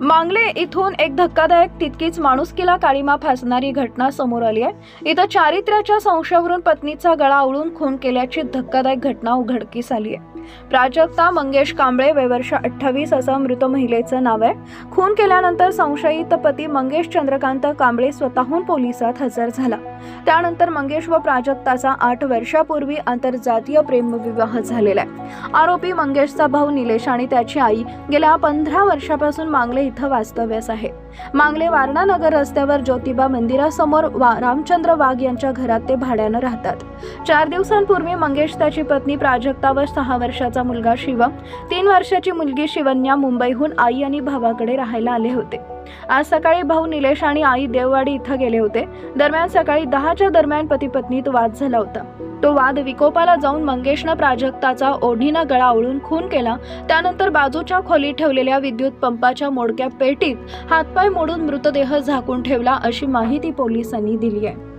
मांगले इथून एक धक्कादायक तितकीच माणुसकीला काळीमा फासणारी घटना समोर आली आहे. इथं चारित्र्याच्या संशयावरून पत्नीचा गळा आवळून खून केल्याची धक्कादायक घटना उघडकीस आली आहे. प्राजक्ता मंगेश कांबळे वयवर्ष अठ्ठावीस असं मृत महिलेचं नाव आहे. खून केल्यानंतर संशयित पती मंगेश चंद्रकांत कांबळे स्वतःहून पोलिसात हजर झाला. त्यानंतर मंगेश व प्राजक्ताचा आठ वर्षापूर्वी आंतरजातीय प्रेमविवाह झालेला आहे. आरोपी मंगेशचा भाऊ निलेश आणि त्याची आई गेल्या पंधरा वर्षापासून मांगले इथं वास्तव्यास आहे. मांगले वारणा नगर रस्त्यावर ज्योतिबा मंदिरासमोर वा रामचंद्र वाघ यांच्या घरात ते भाड्यानं राहतात. चार दिवसांपूर्वी मंगेश त्याची पत्नी प्राजक्ता व सहा वर्षाचा मुलगा शिवम तीन वर्षाची मुलगी शिवन्या मुंबईहून आई आणि भावाकडे राहायला आले होते. आज सकाळी भाऊ निलेश आणि आई देववाडी इथं गेले होते. दरम्यान सकाळी दहाच्या दरम्यान पती पत्नीत वाद झाला होता. तो वाद विकोपाला जाऊन मंगेशनं प्राजक्ताचा ओढीनं गळा ओळून खून केला. त्यानंतर बाजूच्या खोलीत ठेवलेल्या विद्युत पंपाच्या मोडक्या पेटीत हातपाय मोडून मृतदेह झाकून ठेवला अशी माहिती पोलिसांनी दिली आहे.